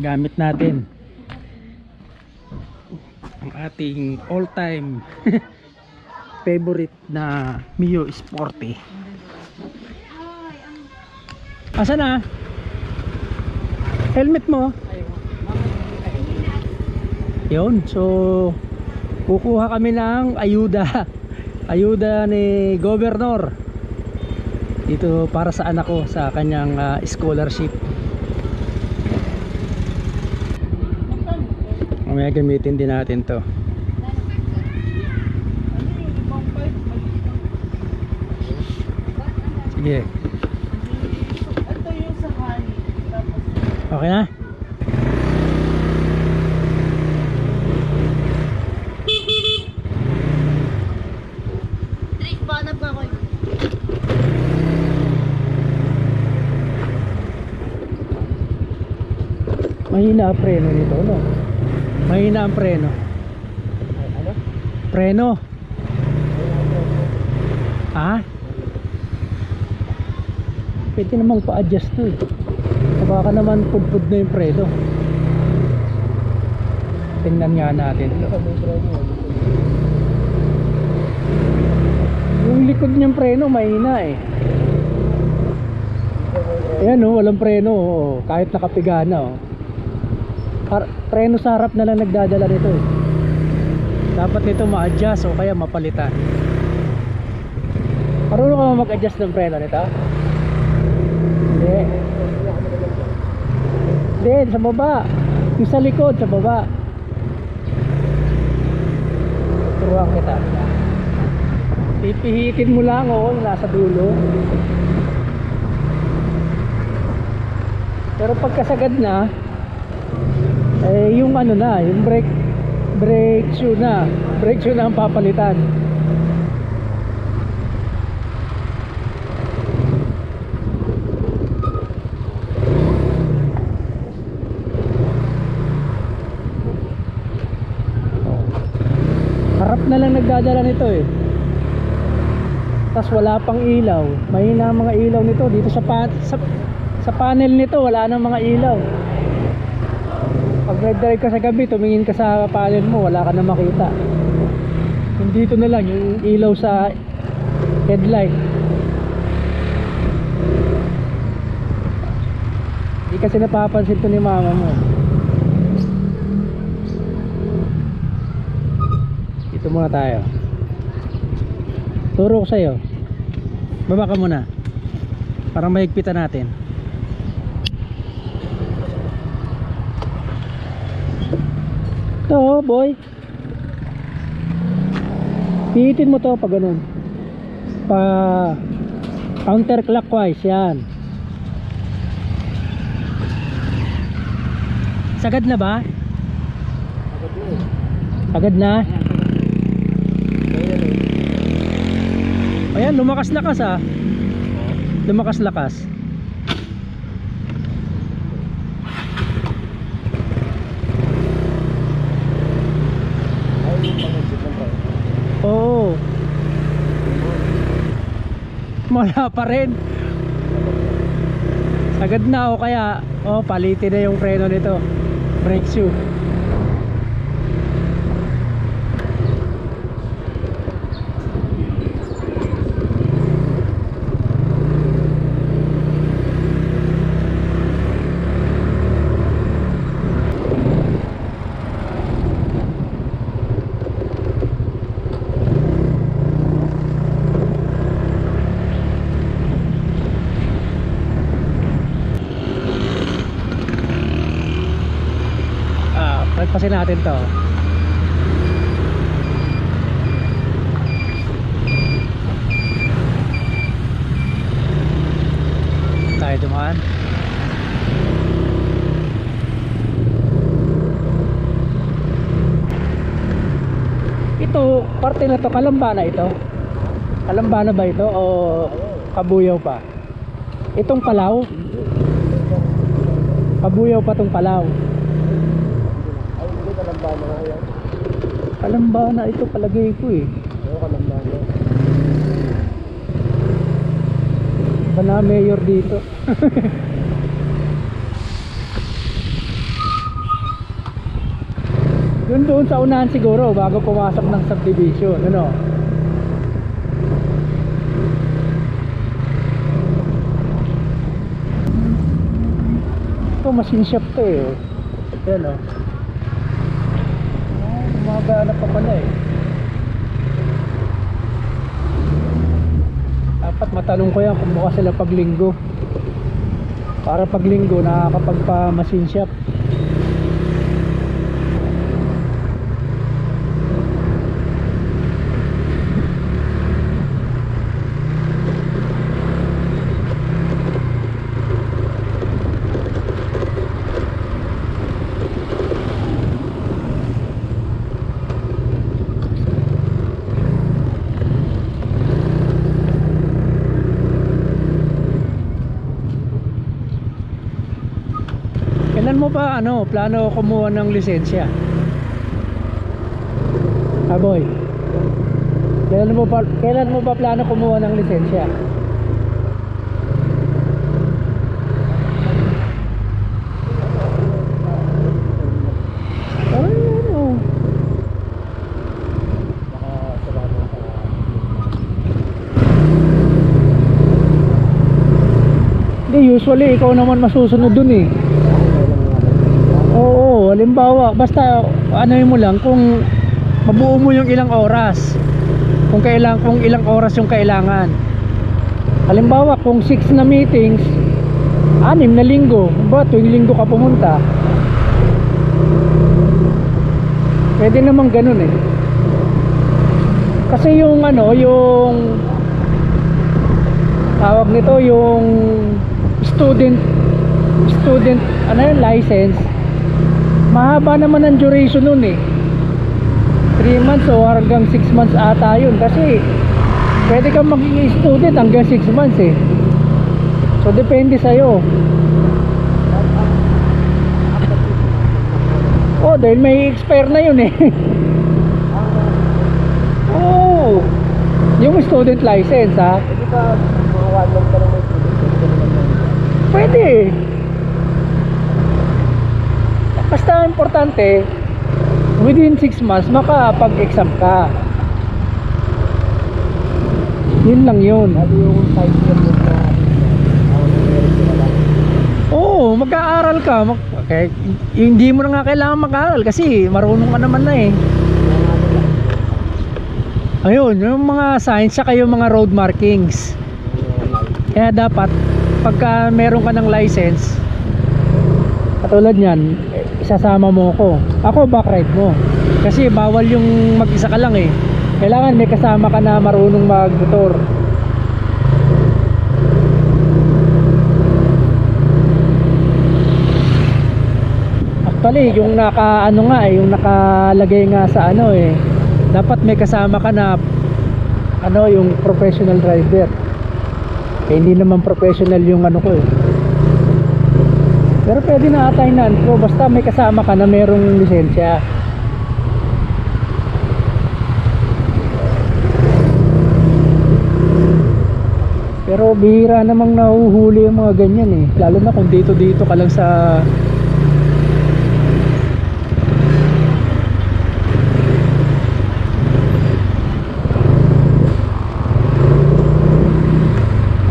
gamit natin. Ang ating all time favorite na Mio Sporty asa na? Helmet mo? Yun so kukuha kami ng ayuda. Ayuda ni governor. Dito para sa anak ko sa kanyang ah, scholarship mamaya gamitin din natin to. Sige. Okay na? Mahina preno nito no mahina ang preno. Ano? preno. Ha? Pwede namang pa-adjust to eh. Baka naman pudpud na yung preno. Tingnan nga natin. To yung likod niyang preno mahina eh. Ayan oh, walang preno oh. kahit nakapiga na oh. Har- preno sa harap na lang nagdadala nito eh. Dapat nito ma-adjust o kaya mapalitan. Marunong ka mag-adjust ng preno nito? Hindi. Hindi, sa baba. Yung sa likod, sa baba. Turuan kita. Pipihitin mo lang oh, yung nasa dulo. Pero pagkasagad na, eh yung ano na, yung brake brake shoe na, brake shoe na ang papalitan. Harap na lang nagdadala nito eh. Tapos wala pang ilaw. Mahina mga ilaw nito dito sa pa- sa, sa panel nito wala nang mga ilaw. Pag nag-drive ka sa gabi, tumingin ka sa panel mo, wala ka na makita. Dito na lang, yung ilaw sa headlight. Hindi kasi napapansin to ni mama mo. Dito muna tayo. Turo ko sa'yo. Baba ka muna. Parang mahigpitan natin. Ito, boy. Pihitin mo to pag ganun. Pa counterclockwise yan. Sagad na ba? Sagad na? Ayan, lumakas lakas ah. Lumakas lakas. Oo. Wala pa rin. Agad na o kaya oh palitin na yung preno nito. Brake shoe. Pagpasin natin to. Tayo dumaan. Ito, parte na to, kalambana ito. Kalambana ba ito o kabuyaw pa? Itong palaw? Kabuyaw pa tong palaw. Ay, hindi ka lang ba na yan? Kalambana ito palagay ko eh. Oo, ka lang ba na. Ba na mayor dito? Yun doon sa unahan siguro bago pumasok ng subdivision, ano? Ito machine shop to eh. oh. Yan oh. Gumagana pa pala eh. Dapat matanong ko yan kung bukas sila paglinggo. Para paglinggo nakakapagpa machine shop. Kailan mo pa ano, plano kumuha ng lisensya? Ah boy. Kailan mo pa kailan mo ba plano kumuha ng lisensya? Ano? Usually ikaw naman masusunod dun eh. Oo, halimbawa, basta ano mo lang kung mabuo mo yung ilang oras. Kung kailang kung ilang oras yung kailangan. Halimbawa, kung 6 na meetings, anim na linggo, ba tuwing linggo ka pumunta. Pwede naman ganun eh. Kasi yung ano, yung tawag nito yung student student ano yun, license mahaba naman ang duration nun eh. 3 months o hanggang 6 months ata yun. Kasi pwede kang maging student hanggang 6 months eh. So depende sa'yo. Oh dahil may expire na yun eh. Oh! Yung student license ha? Hindi ba mga one month ka lang may student? Pwede ka naman lang. Pwede. Basta importante, within 6 months, makapag-exam ka. Yun lang yun. Oo, mag-aaral ka. Mag okay. Hindi mo na nga kailangan mag-aaral kasi marunong ka naman na eh. Ayun, yung mga signs saka yung mga road markings. Kaya dapat pagka meron ka ng license katulad niyan isasama mo ko ako back ride mo. Kasi bawal yung mag-isa ka lang eh. Kailangan may kasama ka na marunong magmotor. Actually yung naka ano nga eh yung nakalagay nga sa ano eh dapat may kasama ka na ano yung professional driver. Eh, hindi naman professional yung ano ko eh. Pero pwede na ata yung ko basta may kasama ka na merong lisensya. Pero bihira namang nahuhuli yung mga ganyan eh. Lalo na kung dito dito ka lang sa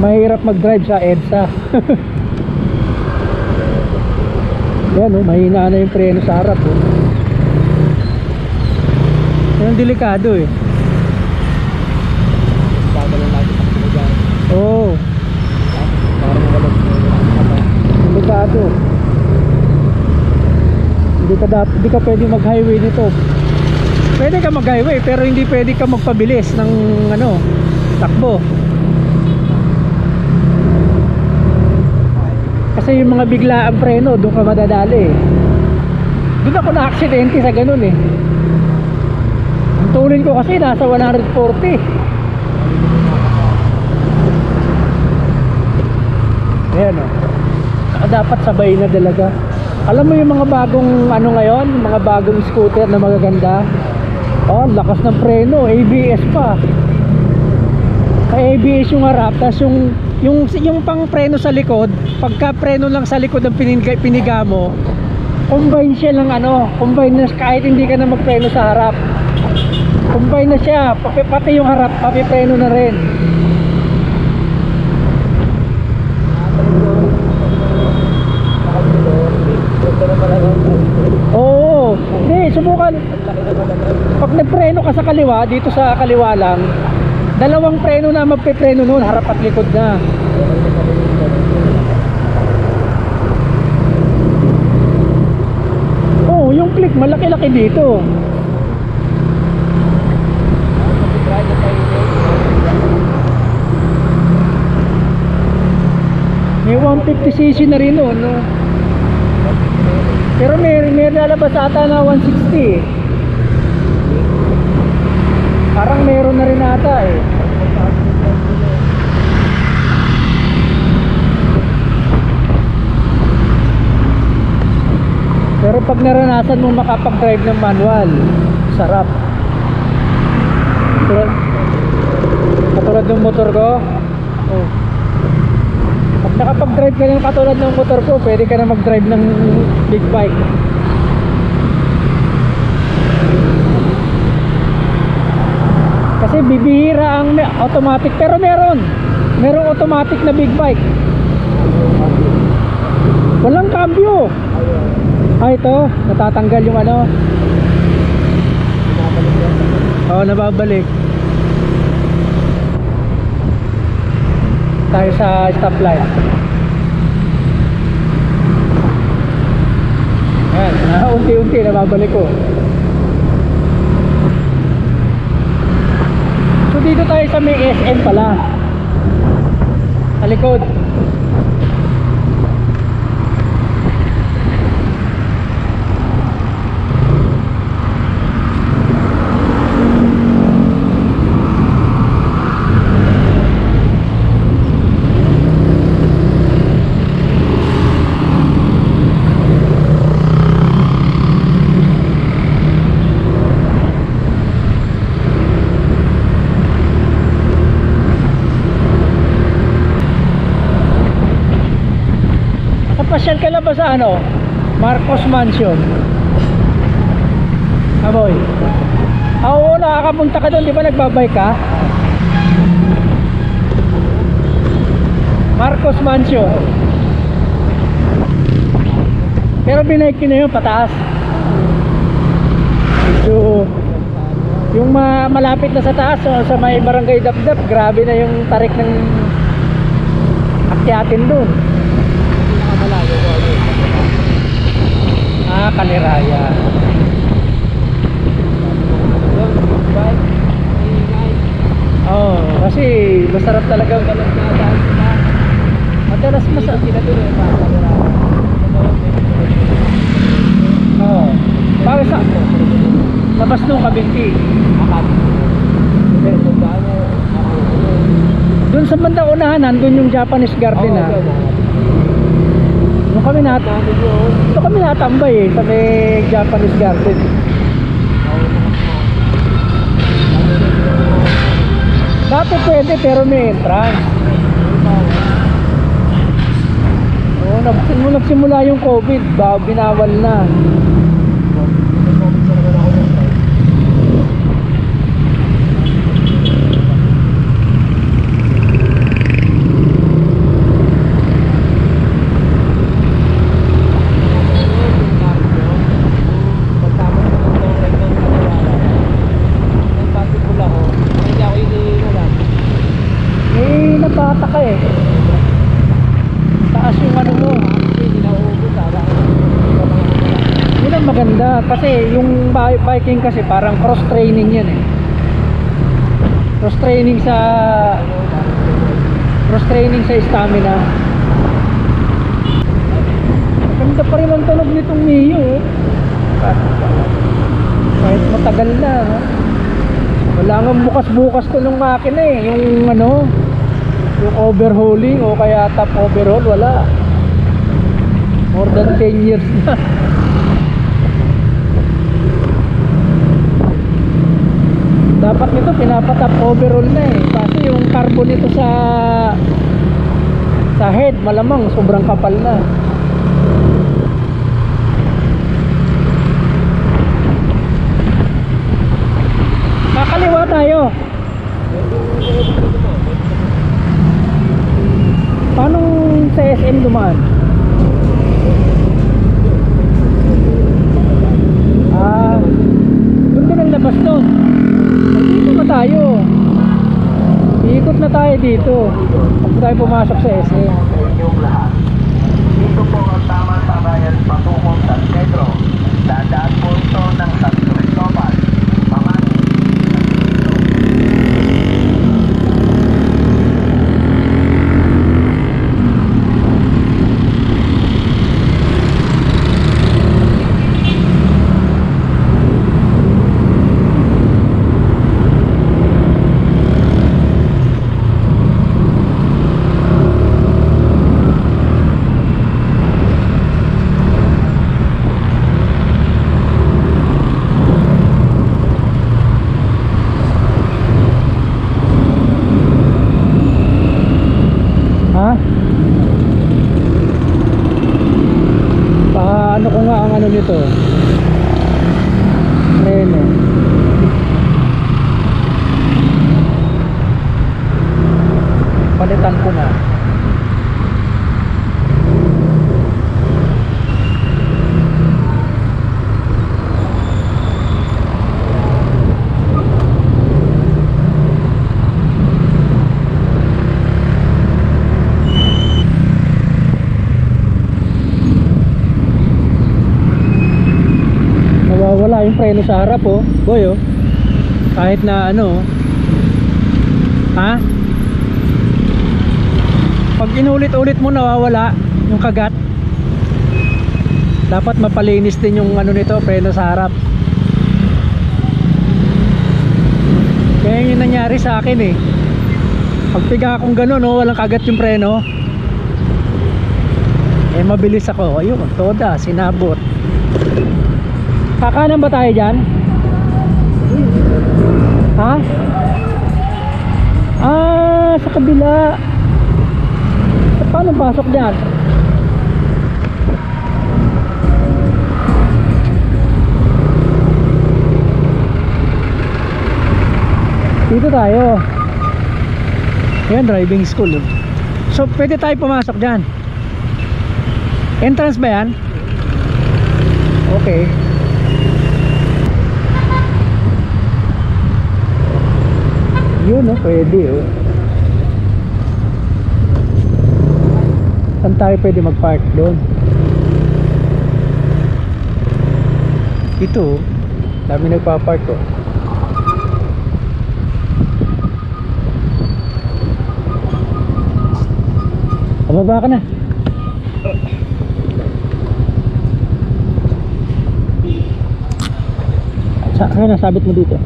mahirap mag-drive sa EDSA yan oh, mahina na yung preno sa harap oh. yan ang delikado eh. Bago lang natin mga dyan. oo oh, Parang walang delikado. Hindi ka dap hindi ka pwede mag-highway nito. Pwede ka mag-highway pero hindi pwede ka magpabilis ng ano takbo kasi yung mga bigla ang preno doon ka madadali eh. doon ako na aksidente sa ganun eh. Ang tulin ko kasi nasa 140 ayan o Saka dapat sabay na dalaga. Alam mo yung mga bagong ano ngayon mga bagong scooter na magaganda? Oh lakas ng preno ABS pa. ABS yung harap tapos yung yung yung pang preno sa likod pagka preno lang sa likod ng piniga, piniga mo combine siya ng ano, combine na kahit hindi ka na magpreno sa harap. Combine na siya, pati, pati yung harap, papipreno na rin. Oo, hindi, subukan. Pag nagpreno ka sa kaliwa, dito sa kaliwa lang, dalawang preno na magpipreno noon, harap at likod na. Oo, yung click malaki-laki dito. May 150cc na rin noon, no? Pero may, may lalabas ata na 160 eh. Parang meron na rin ata eh. Pero pag naranasan mo makapag-drive ng manual, sarap. Katulad, katulad ng motor ko. Oh. Pag nakapag-drive ka ng katulad ng motor ko, pwede ka na mag-drive ng big bike. Kasi bibihira ang automatic, pero meron. Merong automatic na big bike. Walang cambio. Ah, ito, natatanggal yung ano. Oo, nababalik. Tayo sa stoplight. Ayan, ah, unti-unti nababalik ko. Dito tayo sa may SM pala. Sa likod. Napasyal ka na ba sa ano? Marcos Mansion. Aboy. Ah, oo, nakakapunta ka doon, di ba nagbabike ka? Marcos Mansion. Pero binike ko na yun, pataas. Medyo, yung ma malapit na sa taas, so, sa may barangay Dapdap, grabe na yung tarik ng akyatin doon. Ah, Kaliraya. Oh, kasi masarap talaga ang kalas na daan. Madalas masarap. Oo. Oh. Para sa labas nung kabinti. Doon sa banda unahan, nandun yung Japanese garden ah. Doon kami nat Doon kami natambay eh, sa may Japanese garden. Dati pwede pero may entrance. Oo, nagsimula, yung COVID, binawal na. Eh, nabata ka eh. Taas yung ano mo. Yun ang maganda kasi yung bi- biking kasi parang cross training yan eh. Cross training sa cross training sa stamina. Ganda pa rin ang tunog nitong Mio. oh. Kahit matagal na. ha? Wala nga bukas-bukas to ng makina eh. Yung ano, yung overhauling o kaya top overhaul, wala. More than 10 years na. dapat nito pinapatap overall na eh. Kasi yung carbon nito sa sa head malamang sobrang kapal na. Kakaliwa tayo. Paano sa SM dumaan? Tayo dito. Huwag tayo pumasok sa SM. sa inyong lahat. Dito po ang tamang sabayan patungong San Pedro. Dadaan po ito ng San Cristobal. Pamati. Ha? Paano ko nga nito? Preno. Palitan ko na. nawawala yung preno sa harap oh. Boy oh. Kahit na ano oh. ha? Pag inulit-ulit mo nawawala yung kagat. Dapat mapalinis din yung ano nito preno sa harap. Kaya yung nangyari sa akin eh. Pag piga akong ganun oh walang kagat yung preno eh mabilis ako. Ayun toda sinabot Kakanan ba tayo dyan? Ha? Ah, sa kabila. Sa paano pasok dyan? Dito tayo. Yan, driving school. oh. So, pwede tayo pumasok dyan. Entrance ba yan? Okay. Yun oh, pwede oh. Saan tayo pwede mag-park doon? Ito oh. Dami nagpa-park oh. Pababa ka na. Sa, ano nasabit mo dito?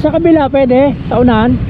Sa kabila pwede, sa unahan.